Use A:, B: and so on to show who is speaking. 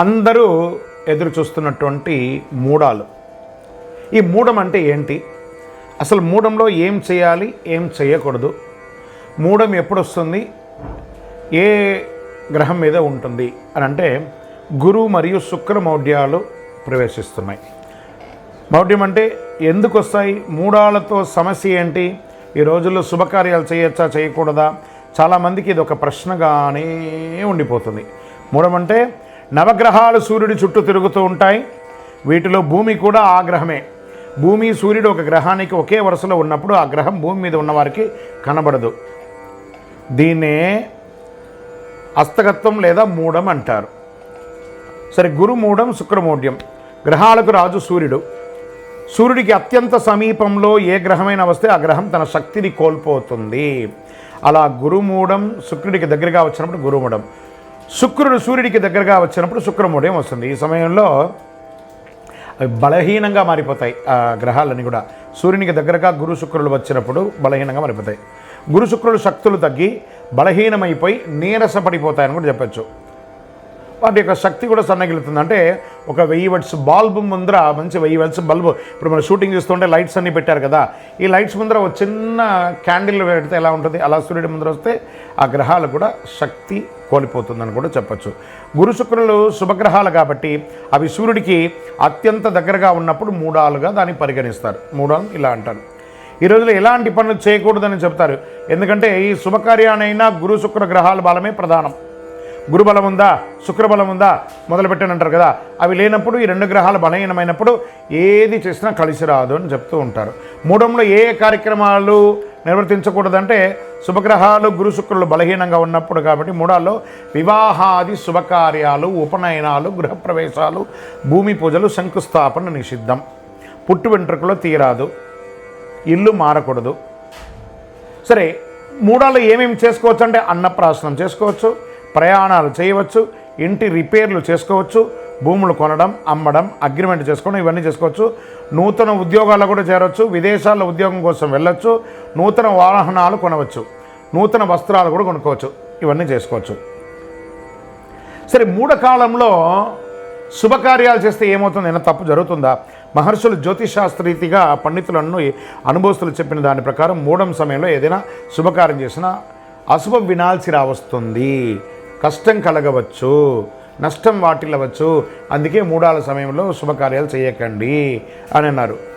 A: అందరూ ఎదురు చూస్తున్నటువంటి మూడాలు. ఈ మూడం అంటే ఏంటి? అసలు మూడంలో ఏం చేయాలి ఏం చేయకూడదు? మూడం ఎప్పుడు వస్తుంది ఏ గ్రహం మీద ఉంటుంది? అని అంటే గురువు మరియు శుక్ర మౌఢ్యాలు ప్రవేశిస్తున్నాయి. మౌఢ్యం అంటే ఎందుకు వస్తాయి మూడాలతో సమస్య ఏంటి? ఈ రోజుల్లో శుభకార్యాలు చేయొచ్చా చేయకూడదా? చాలామందికి ఇది ఒక ప్రశ్నగానే ఉండిపోతుంది. మూడమంటే అంటే నవగ్రహాలు సూర్యుడి చుట్టూ తిరుగుతూ ఉంటాయి. వీటిలో భూమి కూడా ఆ గ్రహమే. భూమి సూర్యుడు ఒక గ్రహానికి ఒకే వరుసలో ఉన్నప్పుడు ఆ గ్రహం భూమి మీద ఉన్నవారికి కనబడదు. దీన్నే అస్తగత్వం లేదా మూఢం అంటారు. సరే గురుమూఢం శుక్రమూఢ్యం గ్రహాలకు రాజు సూర్యుడు. సూర్యుడికి అత్యంత సమీపంలో ఏ గ్రహమైనా వస్తే ఆ గ్రహం తన శక్తిని కోల్పోతుంది. అలా గురుమూఢం శుక్రుడికి దగ్గరగా వచ్చినప్పుడు గురుమూఢం శుక్రుడు సూర్యుడికి దగ్గరగా వచ్చినప్పుడు శుక్రమూఢం వస్తుంది? ఈ సమయంలో అవి బలహీనంగా మారిపోతాయి. ఆ గ్రహాలన్నీ కూడా. సూర్యునికి దగ్గరగా గురు శుక్రులు వచ్చినప్పుడు బలహీనంగా మారిపోతాయి. గురు శుక్రులు శక్తులు తగ్గి బలహీనమైపోయి నీరసపడిపోతాయని కూడా చెప్పచ్చు. వాటి యొక్క శక్తి కూడా సన్నగిలుతుంది. అంటే ఒక వెయ్యి వట్స్ బాల్బు ముందర మంచి వెయ్యి వట్స్ బల్బు ఇప్పుడు మనం షూటింగ్ చేస్తుంటే లైట్స్ అన్నీ పెట్టారు కదా. ఈ లైట్స్ ముందర ఒక చిన్న క్యాండిల్ పెడితే ఎలా ఉంటుంది? అలా సూర్యుడి ముందర వస్తే ఆ గ్రహాలు కూడా శక్తి కోల్పోతుందని కూడా చెప్పచ్చు. గురు శుక్రులు శుభగ్రహాలు కాబట్టి అవి సూర్యుడికి అత్యంత దగ్గరగా ఉన్నప్పుడు మూడాలుగా దాన్ని పరిగణిస్తారు. మూడాలు ఇలా అంటారు. ఈ రోజులో ఎలాంటి పనులు చేయకూడదని చెప్తారు. ఎందుకంటే ఈ శుభకార్యానైనా గురు శుక్ర గ్రహాల బలమే ప్రధానం. గురుబలం ఉందా? శుక్రబలం ఉందా? మొదలుపెట్టాను అంటారు కదా. అవి లేనప్పుడు ఈ రెండు గ్రహాలు బలహీనమైనప్పుడు ఏది చేసినా కలిసి రాదు అని చెప్తూ ఉంటారు. మూడంలో ఏ ఏ కార్యక్రమాలు నిర్వర్తించకూడదంటే శుభగ్రహాలు గురు శుక్రులు బలహీనంగా ఉన్నప్పుడు కాబట్టి మూడాల్లో వివాహాది శుభకార్యాలు ఉపనయనాలు గృహప్రవేశాలు భూమి పూజలు శంకుస్థాపన నిషిద్ధం. పుట్టు వెంట్రుకలో తీరాదు. ఇల్లు మారకూడదు. సరే మూడాల్లో ఏమేమి చేసుకోవచ్చు అంటే అన్నప్రాసనం చేసుకోవచ్చు. ప్రయాణాలు చేయవచ్చు ఇంటి రిపేర్లు చేసుకోవచ్చు భూములు కొనడం అమ్మడం అగ్రిమెంట్ చేసుకోవడం ఇవన్నీ చేసుకోవచ్చు. నూతన ఉద్యోగాల్లో కూడా చేరవచ్చు విదేశాల్లో ఉద్యోగం కోసం వెళ్ళొచ్చు నూతన వాహనాలు కొనవచ్చు నూతన వస్త్రాలు కూడా కొనుక్కోవచ్చు ఇవన్నీ చేసుకోవచ్చు. సరే మూఢ కాలంలో శుభకార్యాలు చేస్తే ఏమవుతుంది? ఏమైనా తప్పు జరుగుతుందా? మహర్షులు జ్యోతిషాస్త్రీతిగా పండితులను అనుభవస్తులు చెప్పిన దాని ప్రకారం మూడం సమయంలో ఏదైనా శుభకార్యం చేసినా అశుభం వినాల్సి రావస్తుంది. కష్టం కలగవచ్చు నష్టం వాటిల్లవచ్చు. అందుకే మూడాల సమయంలో శుభకార్యాలు చేయకండి అని అన్నారు.